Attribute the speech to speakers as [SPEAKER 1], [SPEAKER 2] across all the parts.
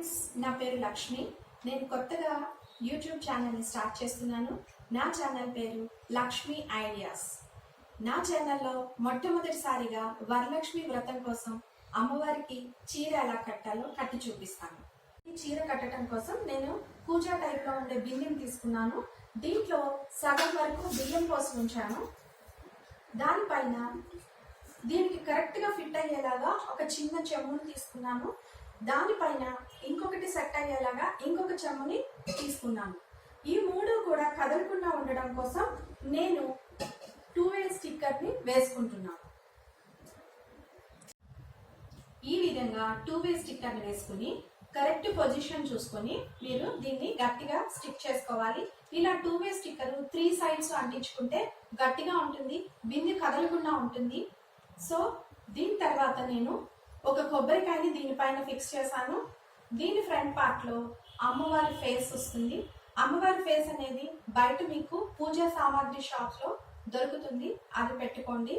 [SPEAKER 1] Friends నా పేరు లక్ష్మి. నేను కొత్తగా యూట్యూబ్ ఛానల్ని స్టార్ట్ చేస్తున్నాను. నా ఛానల్ పేరు లక్ష్మి ఐడియాస్. నా ఛానల్లో మొట్టమొదటిసారిగా వరలక్ష్మి వ్రతం కోసం అమ్మవారికి చీర ఎలా కట్టాలో కట్టి చూపిస్తాను. ఈ చీర కట్టడం కోసం నేను పూజా టైప్లో ఉండే బియ్యం తీసుకున్నాను. దీంట్లో సగం వరకు బియ్యం పోసి ఉంచాను. దానిపైన దీనికి కరెక్ట్గా ఫిట్ అయ్యేలాగా ఒక చిన్న చెమ్మును తీసుకున్నాను. దానిపైన ఇంకొకటి సెట్ అయ్యేలాగా ఇంకొక చెమ్ముని తీసుకున్నాను. ఈ మూడు కూడా కదలకుండా ఉండడం కోసం నేను టూ వే స్టిక్కర్ని వేసుకుంటున్నాను. ఈ విధంగా టూ వే స్టిక్కర్ని వేసుకుని కరెక్ట్ పొజిషన్ చూసుకొని మీరు దీన్ని గట్టిగా స్టిక్ చేసుకోవాలి. ఇలా two way sticker three sides అంటించుకుంటే గట్టిగా ఉంటుంది బింది కదలకుండా ఉంటుంది. సో దీని తర్వాత నేను ఒక కొబ్బరికాయని దీనిపైన ఫిక్స్ చేశాను. దీని ఫ్రంట్ పార్ట్లో అమ్మవారి ఫేస్ వస్తుంది. అమ్మవారి ఫేస్ అనేది బయట మీకు పూజా సామాగ్రి షాప్లో దొరుకుతుంది. అది పెట్టుకోండి.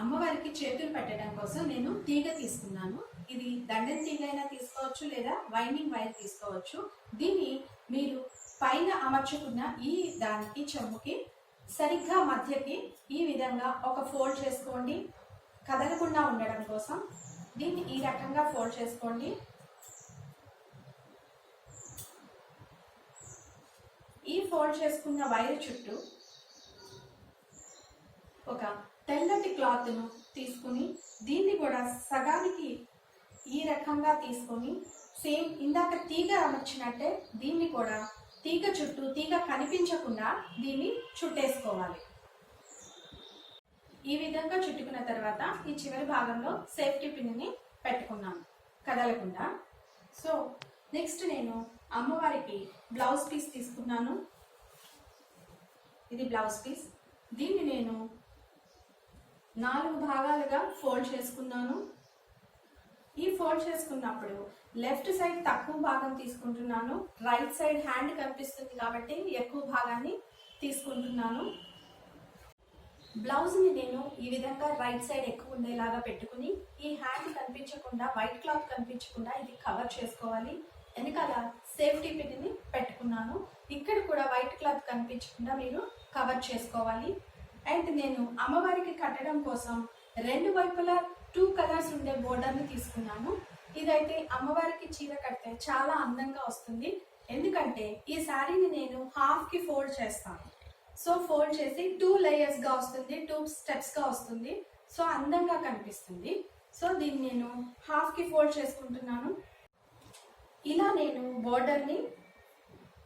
[SPEAKER 1] అమ్మవారికి చేతులు పెట్టడం కోసం నేను తీగ తీసుకున్నాను. ఇది దండెం తీగ అయినా తీసుకోవచ్చు లేదా వైండింగ్ వైర్ తీసుకోవచ్చు. దీన్ని మీరు పైన అమర్చుకున్న ఈ దానికి చెమ్ముకి సరిగ్గా మధ్యకి ఈ విధంగా ఒక ఫోల్డ్ చేసుకోండి. కదలకుండా ఉండడం కోసం దీన్ని ఈ రకంగా ఫోల్డ్ చేసుకోండి. ఈ ఫోల్డ్ చేసుకున్న వైర్ చుట్టూ ఒక తెల్లటి క్లాత్ను తీసుకుని దీన్ని కూడా సగానికి ఈ రకంగా తీసుకొని సేమ్ ఇందాక తీగ అమర్చినట్టే దీన్ని కూడా తీగ చుట్టూ తీగ కనిపించకుండా దీన్ని చుట్టేసుకోవాలి. ఈ విధంగా చుట్టుకున్న తర్వాత ఈ చివరి భాగంలో సేఫ్టీ పిన్ని పెట్టుకున్నాను కదలకుండా. సో నెక్స్ట్ నేను అమ్మవారికి బ్లౌజ్ పీస్ తీసుకున్నాను. ఇది బ్లౌజ్ పీస్ దీన్ని నేను నాలుగు భాగాలుగా ఫోల్డ్ చేసుకున్నాను. ఈ ఫోల్డ్ చేసుకున్నప్పుడు లెఫ్ట్ సైడ్ తక్కువ భాగం తీసుకుంటున్నాను. రైట్ సైడ్ హ్యాండ్ కనిపిస్తుంది కాబట్టి ఎక్కువ భాగాన్ని తీసుకుంటున్నాను. బ్లౌజ్ని నేను ఈ విధంగా రైట్ సైడ్ ఎక్కువ ఉండేలాగా పెట్టుకుని ఈ హ్యాండ్ కనిపించకుండా వైట్ క్లాత్ కనిపించకుండా ఇది కవర్ చేసుకోవాలి. వెనకాల సేఫ్టీ పిన్ని పెట్టుకున్నాను. ఇక్కడ కూడా వైట్ క్లాత్ కనిపించకుండా మీరు కవర్ చేసుకోవాలి. అండ్ నేను అమ్మవారికి కట్టడం కోసం రెండు వైపులా టూ కలర్స్ ఉండే బోర్డర్ని తీసుకున్నాను. ఇదైతే అమ్మవారికి చీర కడితే చాలా అందంగా వస్తుంది. ఎందుకంటే ఈ శారీని నేను హాఫ్కి ఫోల్డ్ చేస్తాను. సో ఫోల్డ్ చేసి టూ లేయర్స్గా వస్తుంది టూ స్టెప్స్గా వస్తుంది. సో అందంగా కనిపిస్తుంది. సో దీన్ని నేను హాఫ్కి ఫోల్డ్ చేసుకుంటున్నాను. ఇలా నేను బోర్డర్ని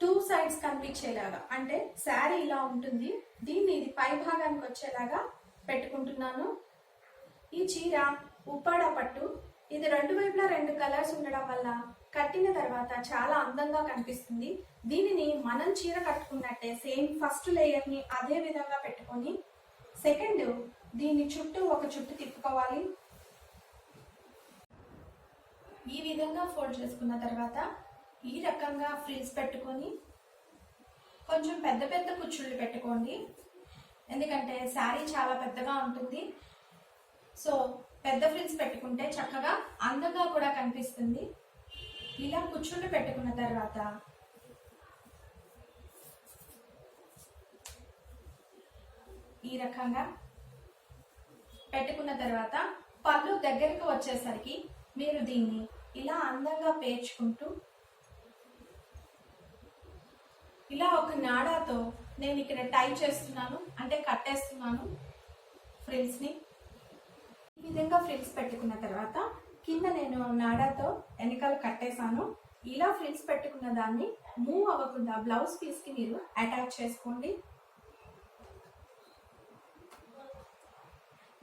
[SPEAKER 1] టూ సైడ్స్ కనిపించేలాగా అంటే శారీ ఇలా ఉంటుంది. దీన్ని ఇది పై భాగానికి వచ్చేలాగా పెట్టుకుంటున్నాను. ఈ చీర ఉప్పాడ పట్టు ఇది రెండు వైపులా రెండు కలర్స్ ఉండడం వల్ల కట్టిన తర్వాత చాలా అందంగా కనిపిస్తుంది. దీనిని మనం చీర కట్టుకున్నట్టే సేమ్ ఫస్ట్ లేయర్ని అదే విధంగా పెట్టుకొని సెకండ్ దీన్ని చుట్టూ ఒక చుట్టు తిప్పుకోవాలి. ఈ విధంగా ఫోల్డ్ చేసుకున్న తర్వాత ఈ రకంగా ఫ్రిల్స్ పెట్టుకొని కొంచెం పెద్ద పెద్ద కుచ్చుళ్ళు పెట్టుకోండి. ఎందుకంటే శారీ చాలా పెద్దగా ఉంటుంది. సో పెద్ద ఫ్రిల్స్ పెట్టుకుంటే చక్కగా అందంగా కూడా కనిపిస్తుంది. ఇలా కూర్చుండి పెట్టుకున్న తర్వాత ఈ రకంగా పెట్టుకున్న తర్వాత పళ్ళు దగ్గరకు వచ్చేసరికి మీరు దీన్ని ఇలా అందంగా పేర్చుకుంటూ ఇలా ఒక నాడాతో నేను ఇక్కడ టై చేస్తున్నాను అంటే కట్టేస్తున్నాను ఫ్రిల్స్ని ఈ విధంగా ఫ్రిల్స్ పెట్టుకున్న తర్వాత కింద నేను నాడాతో వెనకాల కట్టేశాను. ఇలా ఫ్రిల్స్ పెట్టుకున్న దాన్ని మూవ్ అవ్వకుండా బ్లౌజ్ పీస్కి మీరు అటాచ్ చేసుకోండి.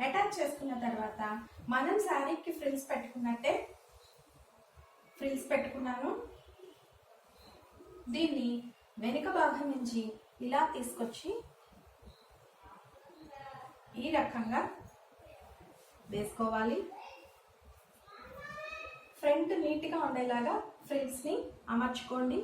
[SPEAKER 1] అటాచ్ చేసుకున్న తర్వాత మనం శారీకి ఫ్రిల్స్ పెట్టుకున్నట్టే ఫ్రిల్స్ పెట్టుకున్నాను. దీన్ని వెనుక భాగం నుంచి ఇలా తీసుకొచ్చి ఈ రకంగా వేసుకోవాలి. ఫ్రంట్ నీట్గా ఉండేలాగా ఫ్రిల్స్ని అమర్చుకోండి.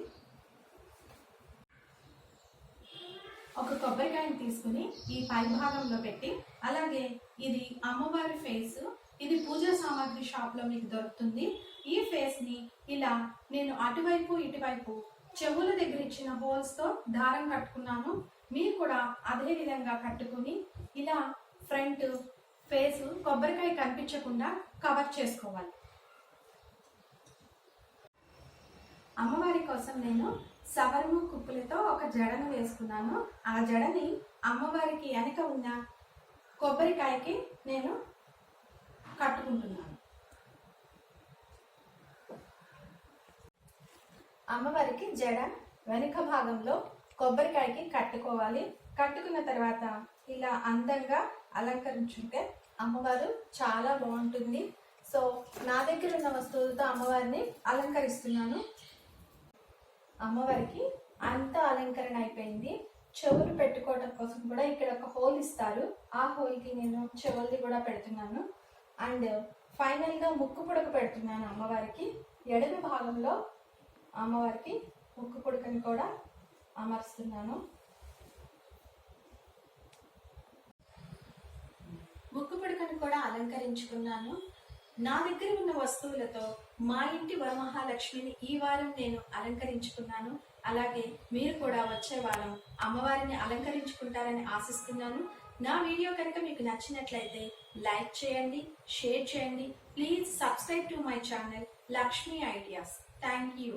[SPEAKER 1] ఒక కొబ్బరికాయని తీసుకుని ఈ పై భాగంలో పెట్టి అలాగే ఇది అమ్మవారి ఫేస్ ఇది పూజా సామాగ్రి షాప్లో మీకు దొరుకుతుంది. ఈ ఫేస్ని ఇలా నేను అటువైపు ఇటువైపు చెవుల దగ్గర ఇచ్చిన హోల్స్తో దారం కట్టుకున్నాను. మీరు కూడా అదే విధంగా కట్టుకుని ఇలా ఫ్రంట్ ఫేస్ కొబ్బరికాయ కనిపించకుండా కవర్ చేసుకోవాలి. అమ్మవారి కోసం నేను సవర్ము కుప్పులతో ఒక జడను వేసుకున్నాను. ఆ జడని అమ్మవారికి వెనక ఉన్న కొబ్బరికాయకి నేను కట్టుకుంటున్నాను. అమ్మవారికి జడ వెనుక భాగంలో కొబ్బరికాయకి కట్టుకోవాలి. కట్టుకున్న తర్వాత ఇలా అందంగా అలంకరించుంటే అమ్మవారు చాలా బాగుంటుంది. సో నా దగ్గర ఉన్న వస్తువులతో అమ్మవారిని అలంకరిస్తున్నాను. అమ్మవారికి అంత అలంకరణ అయిపోయింది. చెవులు పెట్టుకోవడం కోసం కూడా ఇక్కడ ఒక హోల్ ఇస్తారు. ఆ హోల్కి నేను చెవులది కూడా పెడుతున్నాను. అండ్ ఫైనల్గా ముక్కు పుడక పెడుతున్నాను అమ్మవారికి. ఎడమ భాగంలో అమ్మవారికి ముక్కు పుడకని కూడా అమరుస్తున్నాను. ముక్కు పుడకని కూడా అలంకరించుకున్నాను. నా దగ్గర ఉన్న వస్తువులతో మా ఇంటి వరమహాలక్ష్మిని ఈ వారం నేను అలంకరించుకున్నాను. అలాగే మీరు కూడా వచ్చే వారం అమ్మవారిని అలంకరించుకుంటారని ఆశిస్తున్నాను. నా వీడియో కనుక మీకు నచ్చినట్లయితే లైక్ చేయండి షేర్ చేయండి. Please subscribe to my channel Lakshmi ideas. Thank you.